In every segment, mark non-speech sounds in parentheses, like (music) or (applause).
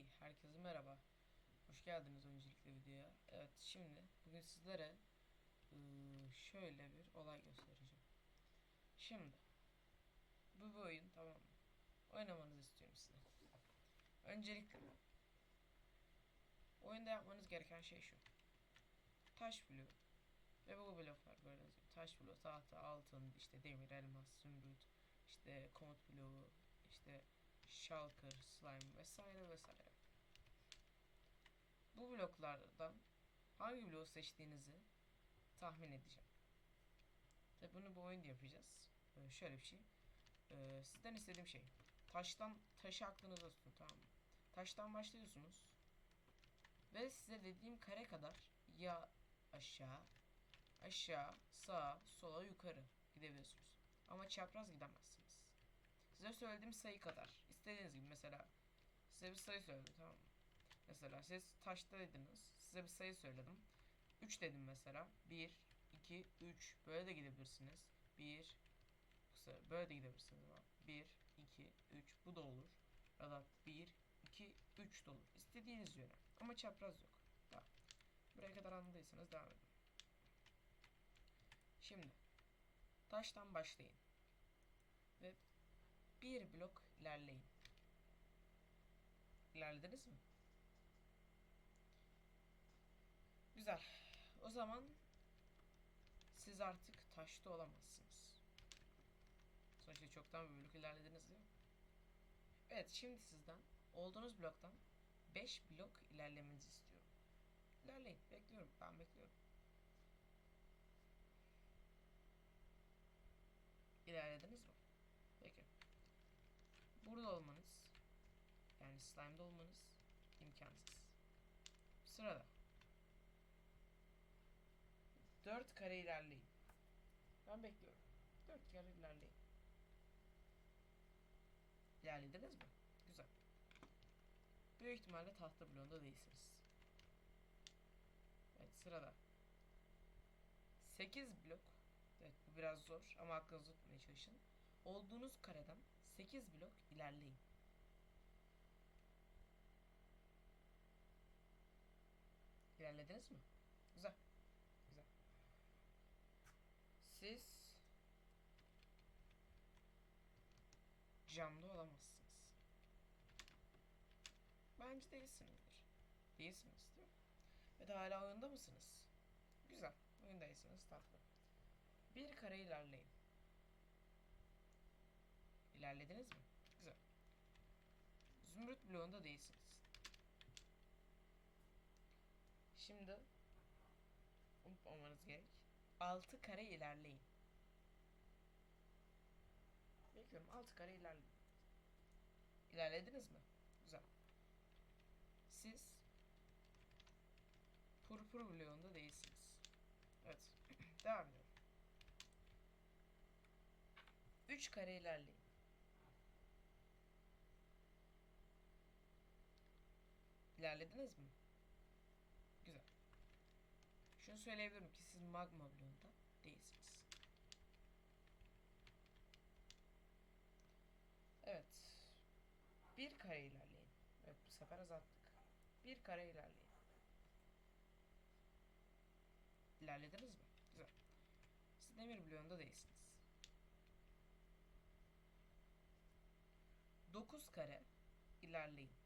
Hey, herkese merhaba. Hoş geldiniz öncelikle videoya. Evet, şimdi bugün sizlere şöyle bir olay göstereceğim. Şimdi bu bir oyun tamam mı? Oynamanızı istiyorum size. Öncelikle oyunda yapmanız gereken şey şu. Taş bloğu ve bu bloklar böyle. Taş bloğu, tahta, altın, işte demir, elmas, zümrüt, işte komut bloğu, işte shulker, slime vesaire vesaire. Bu bloklardan hangi bloğu seçtiğinizi tahmin edeceğim. Tabi bunu bu oyunda yapacağız. Ee, şöyle bir şey. Ee, sizden istediğim şey. Taştan taşı aklınızda tutun tamam mı? Taştan başlıyorsunuz. Ve size dediğim kare kadar ya aşağı, aşağı, sağa, sola, yukarı gidebiliyorsunuz. Ama çapraz gidemezsiniz. Size söylediğim sayı kadar. İstediğiniz gibi mesela size bir sayı söyledim tamam mı? Mesela siz taşta dediniz. Size bir sayı söyledim. 3 dedim mesela. 1, 2, 3. Böyle de gidebilirsiniz. 1, böyle de gidebilirsiniz. 1, 2, 3. Bu da olur. Ya da 1, 2, 3 de olur. İstediğiniz yöne. Ama çapraz yok. Tamam. Buraya kadar anladıysanız devam edin. Şimdi taştan başlayın. Bir blok ilerleyin. İlerlediniz mi? Güzel. O zaman siz artık taşta olamazsınız. Sonuçta çoktan bir blok ilerlediniz değil mi? Evet şimdi sizden olduğunuz bloktan 5 blok ilerlemenizi istiyorum. İlerleyin. Bekliyorum. Ben bekliyorum. İlerlediniz mi? Burada olmanız yani slime'da olmanız imkansız. Sırada 4 kare ilerleyin. Ben bekliyorum. 4 kare ilerleyin. İlerlediniz mi? Güzel. Büyük ihtimalle tahta bloğunda değilsiniz. Evet sırada 8 blok. Evet bu biraz zor ama aklınızda tutmaya çalışın. Olduğunuz kareden 8 blok ilerleyin. İlerlediniz mi? Güzel. Güzel. Siz camda olamazsınız. Bence değilsinizdir. Değilsiniz değil mi? Ve de hala oyunda mısınız? Güzel. Oyundaysınız tatlı. Bir kare ilerleyin. İlerlediniz mi? Güzel. Zümrüt bloğunda değilsiniz. Şimdi unutmamanız gerek. 6 kare ilerleyin. Bekliyorum 6 kare ilerleyin. İlerlediniz mi? Güzel. Siz purpur bloğunda değilsiniz. Evet. (clears throat) Devam ediyorum. 3 kare ilerleyin. İlerlediniz mi? Güzel. Şunu söyleyebilirim ki siz magma bloğunda değilsiniz. Evet. Bir kare ilerleyin. Evet bu sefer azalttık. Bir kare ilerleyin. İlerlediniz mi? Güzel. Siz demir bloğunda değilsiniz. 9 kare ilerleyin.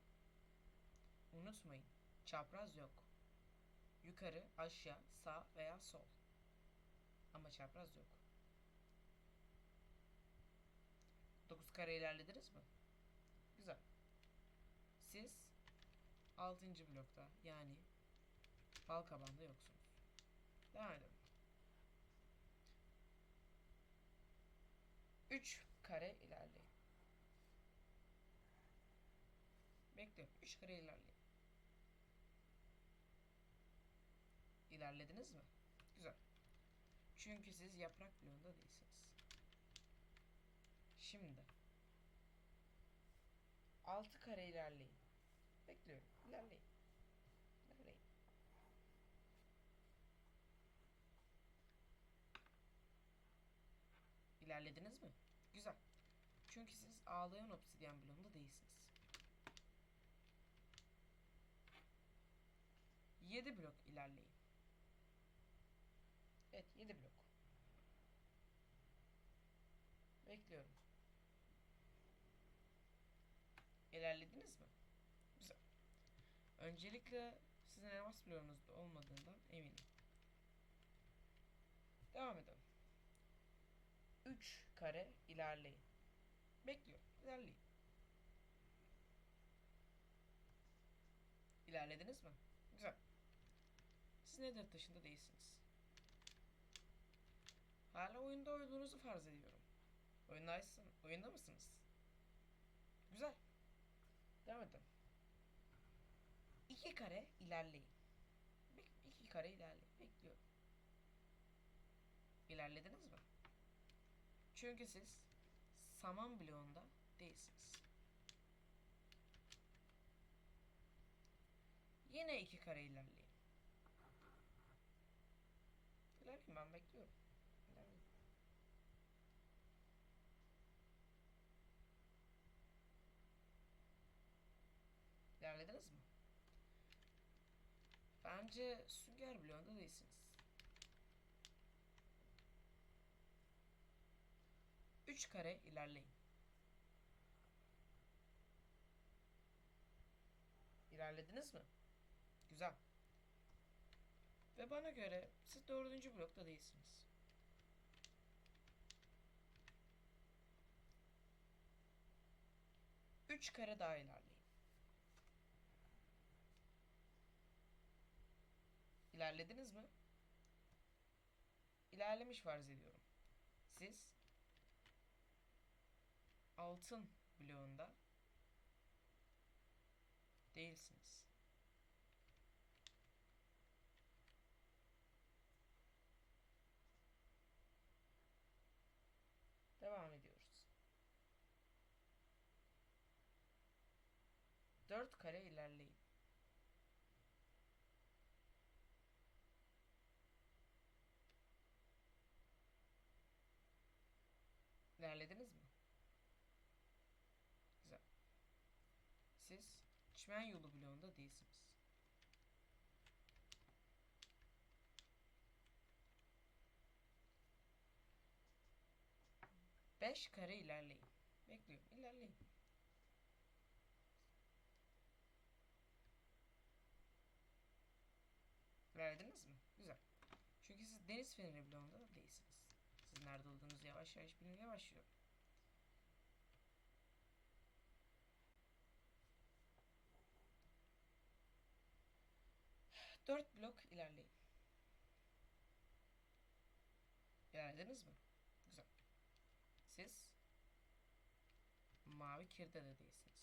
Unutmayın. Çapraz yok. Yukarı, aşağı, sağ veya sol. Ama çapraz yok. 9 kare ilerlediniz mi? Güzel. Siz 6. blokta yani bal kabanda yoksunuz. Devam edelim. 3 kare ilerleyin. Bekliyorum. 3 kare ilerleyin. İlerlediniz mi? Güzel. Çünkü siz yaprak bloğunda değilsiniz. Şimdi 6 kare ilerleyin. Bekliyorum. İlerleyin. İlerleyin. İlerlediniz mi? Güzel. Çünkü siz ağlayan obsidyen bloğunda değilsiniz. 7 blok ilerleyin. Evet 7 blok. Bekliyorum. İlerlediniz mi? Güzel. Öncelikle sizin elmas bloğunuz olmadığından eminim. Devam edelim. 3 kare ilerleyin. Bekliyorum. İlerleyin. İlerlediniz mi? Güzel. Siz nedir dışında değilsiniz. Hala oyunda olduğunuzu farz ediyorum. Oyundaysın, oyunda mısınız? Güzel. Devam edelim. İki kare ilerleyin. Bek- İki kare ilerleyin. Bekliyorum. İlerlediniz mi? Çünkü siz saman bloğunda değilsiniz. Yine iki kare ilerleyin. İlerleyin ben bekliyorum. İlerleyin. İlerlediniz mi? Bence sünger bloğunda değilsiniz. Üç kare ilerleyin. İlerlediniz mi? Güzel. Ve bana göre siz dördüncü blokta değilsiniz. Üç kare daha ilerleyin. İlerlediniz mi? İlerlemiş farz ediyorum. Siz altın bloğunda değilsiniz. Devam ediyoruz. Dört kare ilerleyin. İlerlediniz mi? Güzel. Siz çimen yolu bloğunda değilsiniz. Beş kare ilerleyin. Bekliyorum. İlerleyin. İlerlediniz mi? Güzel. Çünkü siz deniz feneri bloğunda da değilsiniz. Nerede olduğunuzu yavaş yavaş bilmeye başlıyorum. Dört blok ilerleyin. İlerlediniz mi? Güzel. Siz mavi kirde de değilsiniz.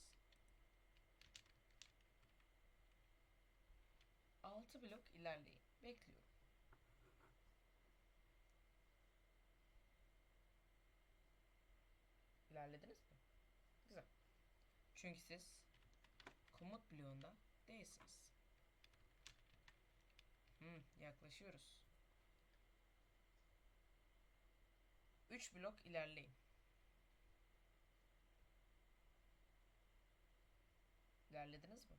Altı blok ilerleyin. Bekliyorum. İlerlediniz mi? Güzel. Çünkü siz komut bloğunda değilsiniz. Hmm, yaklaşıyoruz. 3 blok ilerleyin. İlerlediniz mi?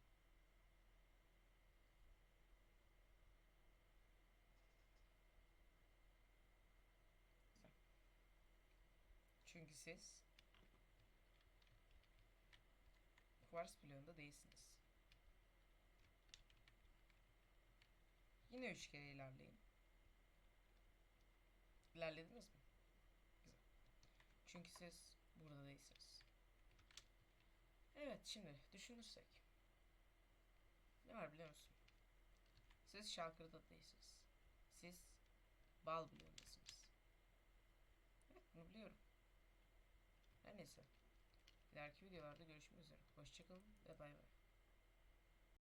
Çünkü siz Kuvars bloğunda değilsiniz. Yine üç kere ilerleyin. İlerlediniz mi? Güzel. Çünkü siz burada değilsiniz. Evet şimdi düşünürsek. Ne var biliyor musun? Siz Şalkır'da değilsiniz. Siz Bal bloğundasınız. Evet bunu biliyorum. Her neyse. İleriki videolarda görüşmek üzere. Hoşçakalın ve bay bay.